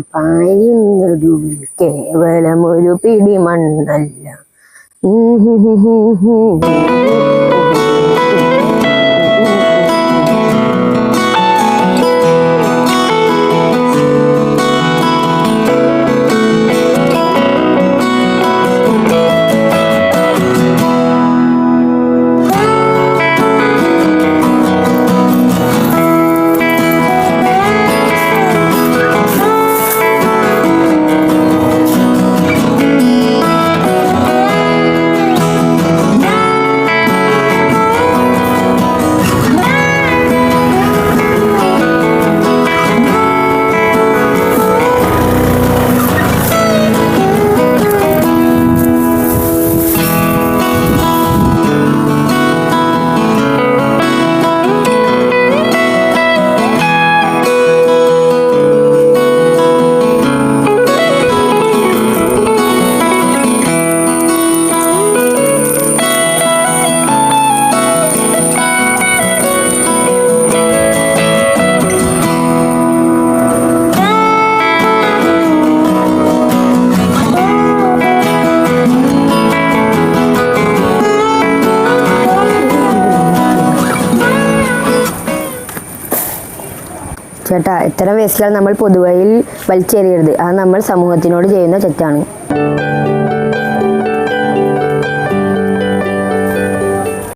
പായുന്നൊടുവിൽ കേവലം ഒരു ചേട്ടാ ഇത്തരം വേസ്റ്റുകൾ നമ്മൾ പൊതുവയിൽ വലിച്ചെറിയരുത്. അത് നമ്മൾ സമൂഹത്തിനോട് ചെയ്യുന്ന തെറ്റാണ്.